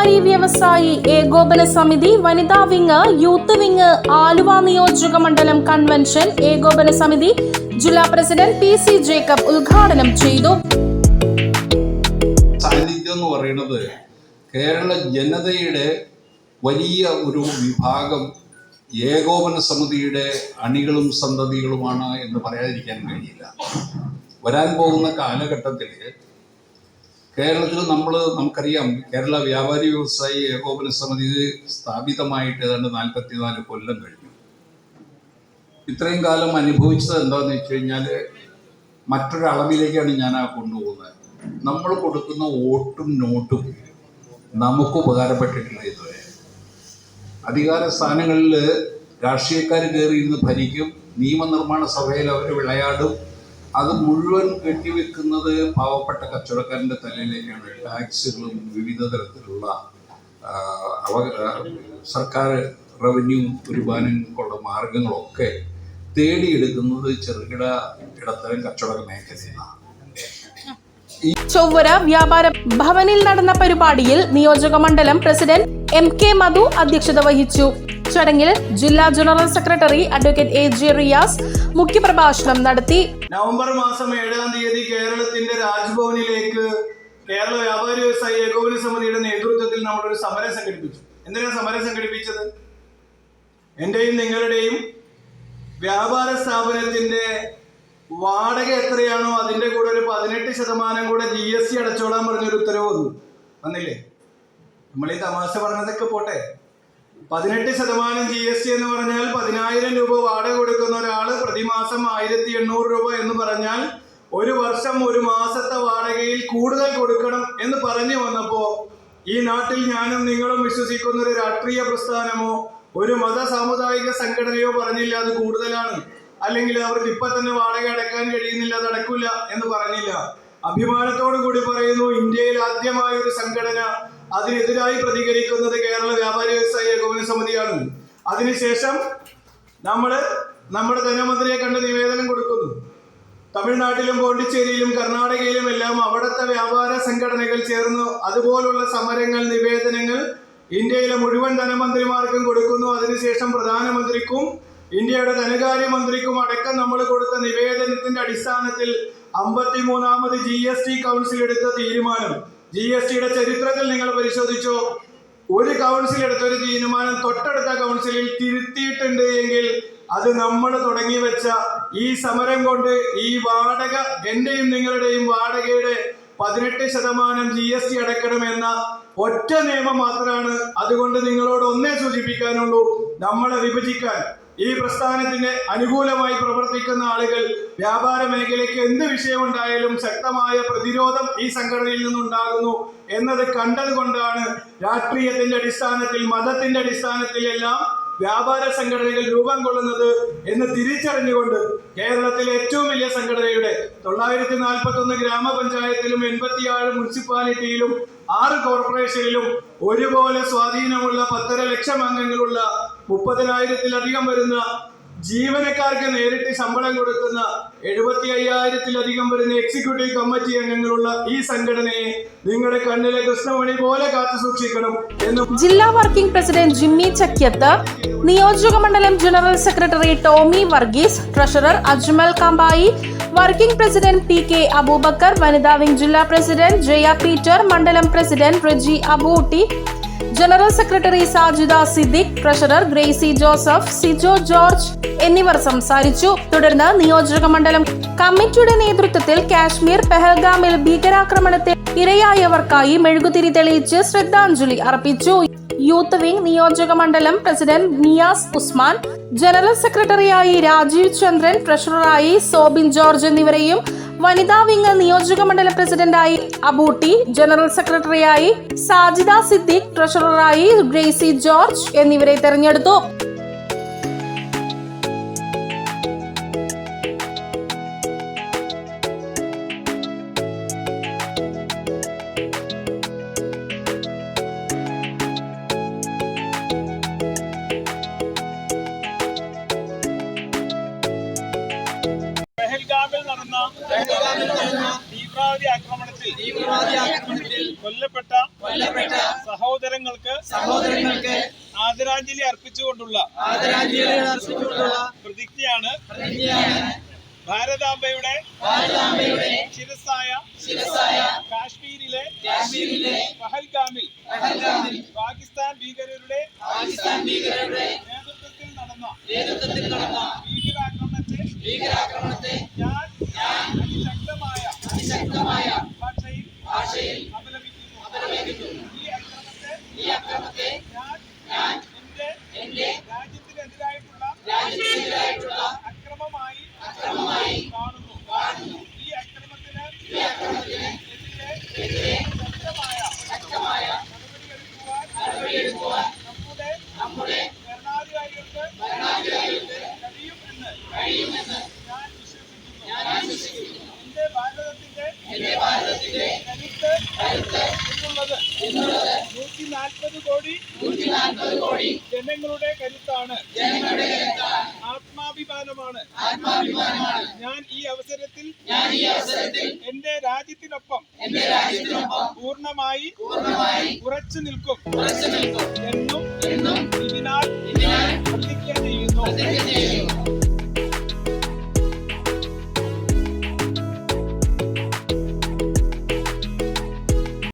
വ്യാപാരി വ്യവസായി ഏകോപന സമിതി വനിതാ വിങ് യൂത്ത് വിങ് ആലുവ നിയോജക മണ്ഡലം കൺവെൻഷൻ ഏകോപന സമിതി ജില്ലാ പ്രസിഡന്റ് പി സി ജേക്കബ് ഉദ്ഘാടനം ചെയ്തു. എന്ന് പറയുന്നത് കേരള ജനതയുടെ വലിയ ഒരു വിഭാഗം ഏകോപന സമിതിയുടെ അണികളും സന്തതികളുമാണ് എന്ന് പറയാതിരിക്കാൻ കഴിയില്ല. വരാൻ പോകുന്ന കാലഘട്ടത്തിൽ കേരളത്തിൽ നമ്മൾ നമുക്കറിയാം കേരള വ്യാപാരി വ്യവസായി ഏകോപന സമിതി സ്ഥാപിതമായിട്ട് ഏതാണ്ട് നാൽപ്പത്തിനാല് കൊല്ലം കഴിഞ്ഞു. ഇത്രയും കാലം അനുഭവിച്ചത് എന്താണെന്ന് വെച്ച് കഴിഞ്ഞാൽ മറ്റൊരളവിലേക്കാണ് ഞാൻ ആ കൊണ്ടുപോകുന്നത്. നമ്മൾ കൊടുക്കുന്ന വോട്ടും നോട്ടും നമുക്ക് ഉപകാരപ്പെട്ടിട്ടില്ല ഇതുവരെ. അധികാര സ്ഥാനങ്ങളിൽ രാഷ്ട്രീയക്കാർ കയറി ഇരുന്ന് ഭരിക്കും നിയമനിർമ്മാണ സഭയിൽ അവർ വിളയാടും അത് മുഴുവൻ കെട്ടിവെക്കുന്നത് പാവപ്പെട്ട കച്ചവടക്കാരന്റെ തലയിലേക്കാണ്. ടാക്സുകളും വിവിധ തരത്തിലുള്ള അവ സർക്കാർ റവന്യൂ വരുമാനങ്ങൾക്കുള്ള മാർഗങ്ങളൊക്കെ തേടിയെടുക്കുന്നത് ചെറുകിട ഇടത്തരം കച്ചവട മേഖലയിലാണ്. ചൊവ്വര വ്യാപാര. ഭവനിൽ നടന്ന പരിപാടിയിൽ നിയോജക മണ്ഡലം പ്രസിഡന്റ് എം കെ മധു അധ്യക്ഷത വഹിച്ചു. ചടങ്ങിൽ ജില്ലാ general secretary advocate A G Riyas മുഖ്യപ്രഭാഷണം നടത്തി. നവംബർ മാസം ഏഴാം തീയതി കേരളത്തിന്റെ രാജ്ഭവനിലേക്ക് കേരള വ്യാപാരി വ്യവസായി ഏകോപന സമിതിയുടെ നേതൃത്വത്തിൽ ഒരു സമരം സംഘടിപ്പിച്ചു. എന്തിനാണ് സമരം സംഘടിപ്പിച്ചത്? എന്റെയും നിങ്ങളുടെയും വ്യാപാര സ്ഥാപനത്തിന്റെ വാടക എത്രയാണോ അതിന്റെ കൂടെ ഒരു പതിനെട്ട് ശതമാനം കൂടെ ജി എസ് ടി അടച്ചോളാൻ പറഞ്ഞൊരു ഉത്തരവ് വന്നു. വന്നില്ലേ? നമ്മൾ ഈ തമാശ പറഞ്ഞതൊക്കെ പോട്ടെ. പതിനെട്ട് ശതമാനം ജി എസ് ടി എന്ന് പറഞ്ഞാൽ പതിനായിരം രൂപ വാടക കൊടുക്കുന്ന ഒരാൾ പ്രതിമാസം ആയിരത്തി എണ്ണൂറ് രൂപ എന്ന് പറഞ്ഞാൽ ഒരു വർഷം ഒരു മാസത്തെ വാടകയിൽ കൂടുതൽ കൊടുക്കണം എന്ന് പറഞ്ഞു വന്നപ്പോ ഈ നാട്ടിൽ ഞാനും നിങ്ങളും വിശ്വസിക്കുന്ന ഒരു രാഷ്ട്രീയ പ്രസ്ഥാനമോ ഒരു മത സാമുദായിക സംഘടനയോ പറഞ്ഞില്ല അത് കൂടുതലാണ്. അല്ലെങ്കിൽ അവർക്ക് ഇപ്പൊ തന്നെ വാടക അടക്കാൻ കഴിയുന്നില്ല അത് അടക്കില്ല എന്ന് പറഞ്ഞില്ല. അഭിമാനത്തോടു കൂടി പറയുന്നു ഇന്ത്യയിൽ ആദ്യമായ ഒരു സംഘടന അതിനെതിരായി പ്രതികരിക്കുന്നത് കേരള വ്യാപാരി വ്യവസായ ഏകോപന സമിതിയാണ്. അതിനുശേഷം നമ്മൾ നമ്മുടെ ധനമന്ത്രിയെ കണ്ട് നിവേദനം കൊടുക്കുന്നു. തമിഴ്നാട്ടിലും പോണ്ടിച്ചേരിയിലും കർണാടകയിലും എല്ലാം അവിടുത്തെ വ്യാപാര സംഘടനകൾ ചേർന്നു അതുപോലുള്ള സമരങ്ങൾ നിവേദനങ്ങൾ ഇന്ത്യയിലെ മുഴുവൻ ധനമന്ത്രിമാർക്കും കൊടുക്കുന്നു. അതിനുശേഷം പ്രധാനമന്ത്രിക്കും ഇന്ത്യയുടെ ധനകാര്യമന്ത്രിക്കും അടക്കം നമ്മൾ കൊടുത്ത നിവേദനത്തിന്റെ അടിസ്ഥാനത്തിൽ അമ്പത്തിമൂന്നാമത് ജി എസ് ടി കൗൺസിൽ എടുത്ത തീരുമാനം. ജി എസ് ടിയുടെ ചരിത്രത്തിൽ നിങ്ങൾ പരിശോധിച്ചു? ഒരു കൗൺസിൽ എടുത്ത ഒരു തീരുമാനം തൊട്ടടുത്ത കൗൺസിലിൽ തിരുത്തിയിട്ടുണ്ട് എങ്കിൽ അത് നമ്മൾ തുടങ്ങി വെച്ച ഈ സമരം കൊണ്ട് ഈ വാടക എന്റെയും നിങ്ങളുടെയും വാടകയുടെ പതിനെട്ട് ശതമാനം ജി എസ് ടി അടയ്ക്കണമെന്ന ഒറ്റ നിയമം മാത്രമാണ്. അതുകൊണ്ട് നിങ്ങളോട് ഒന്നേ സൂചിപ്പിക്കാനുള്ളൂ നമ്മളെ വിഭജിക്കാൻ. ഈ പ്രസ്ഥാനത്തിന് അനുകൂലമായി പ്രവർത്തിക്കുന്ന ആളുകൾ വ്യാപാര മേഖലയ്ക്ക് എന്ത് വിഷയമുണ്ടായാലും ശക്തമായ പ്രതിരോധം ഈ സംഘടനയിൽ നിന്നുണ്ടാകുന്നു എന്നത് കണ്ടതുകൊണ്ടാണ് രാഷ്ട്രീയത്തിന്റെ അടിസ്ഥാനത്തിൽ മതത്തിന്റെ അടിസ്ഥാനത്തിൽ എല്ലാം വ്യാപാര സംഘടനകൾ രൂപം കൊള്ളുന്നത് എന്ന് തിരിച്ചറിഞ്ഞുകൊണ്ട് കേരളത്തിലെ ഏറ്റവും വലിയ സംഘടനയുടെ തൊള്ളായിരത്തി നാൽപ്പത്തി ഒന്ന് ഗ്രാമപഞ്ചായത്തിലും എൺപത്തിയാറ് മുനിസിപ്പാലിറ്റിയിലും ആറ് കോർപ്പറേഷനിലും ഒരുപോലെ സ്വാധീനമുള്ള പത്തര ലക്ഷം അംഗങ്ങളുള്ള മുപ്പതിനായിരത്തിലധികം വരുന്ന ജീവനക്കാർക്ക് നേരിട്ട് ശമ്പളം കൊടുക്കുന്ന എഴുപത്തി അയ്യായിരത്തിലധികം വരുന്ന എക്സിക്യൂട്ടീവ് കമ്മിറ്റി അംഗങ്ങളുള്ള ഈ സംഘടനയെ നിങ്ങളുടെ കണ്ണിലെ കൃഷ്ണമണി പോലെ കാത്തു സൂക്ഷിക്കണം എന്ന് ജില്ലാ വർക്കിംഗ് പ്രസിഡന്റ് ജിമ്മി ചക്യത്ത് നിയോജക മണ്ഡലം general secretary Tomy Varghese treasurer Ajmal Kambai working president P K Aboobacker വനിതാ വിംഗ് ജില്ലാ പ്രസിഡന്റ് ജയ പീറ്റർ മണ്ഡലം president Reji Abootty general secretary Sajida Siddique treasurer Gracy Joseph Sijo George എന്നിവർ സംസാരിച്ചു. തുടർന്ന് നിയോജക മണ്ഡലം കമ്മിറ്റിയുടെ നേതൃത്വത്തിൽ കാശ്മീർ പെഹൽഗാമിൽ ഭീകരാക്രമണത്തിൽ ഇരയായവർക്കായി മെഴുകുതിരി തെളിയിച്ച് ശ്രദ്ധാഞ്ജലി അർപ്പിച്ചു. യൂത്ത് വിംഗ് നിയോജക മണ്ഡലം പ്രസിഡന്റ് നിയാസ് ഉസ്മാൻ ജനറൽ സെക്രട്ടറിയായി രാജീവ് ചന്ദ്രൻ ട്രഷററായി സോബിൻ ജോർജ് എന്നിവരെയും വനിതാ വിംഗ് നിയോജക മണ്ഡലം പ്രസിഡന്റായി അബൂട്ടി ജനറൽ സെക്രട്ടറിയായി സാജിദ സിദ്ദിഖ് ട്രഷററായി ഗ്രേസി ജോർജ് എന്നിവരെ തെരഞ്ഞെടുത്തു. പെഹൽഗാമിൽ ആക്രമണത്തിൽ തീവ്രവാദി ആക്രമണത്തിൽ കൊല്ലപ്പെട്ട കൊല്ലപ്പെട്ട സഹോദരങ്ങൾക്ക് സഹോദരങ്ങൾക്ക് ആദരാഞ്ജലി അർപ്പിച്ചുകൊണ്ടുള്ള ആദരാഞ്ജലി അർപ്പിച്ചുകൊണ്ടുള്ള പ്രതിജ്ഞയാണ് പ്രതിജ്ഞയാണ് ഭാരതാംബയുടെ ഭാരതാംബയുടെ ശിരസായ ശിരസായ കാശ്മീരിലെ കാശ്മീരിലെ പഹൽഗാമിൽ പഹൽഗാമിൽ പാകിസ്ഥാൻ ഭീകരരുടെ പാകിസ്ഥാൻ ഭീകരരുടെ നേതൃത്വത്തിൽ നടന്ന നേതൃത്വത്തിൽ നടന്ന നാൽപ്പത് കോടി കോടി ജനങ്ങളുടെ കരുത്താണ്. ആത്മാഭിമാനമാണ്. ഞാൻ ഈ അവസരത്തിൽ ഞാൻ ഈ അവസരത്തിൽ എന്റെ രാജ്യത്തിനൊപ്പം പൂർണമായി ഉറച്ചു നിൽക്കും.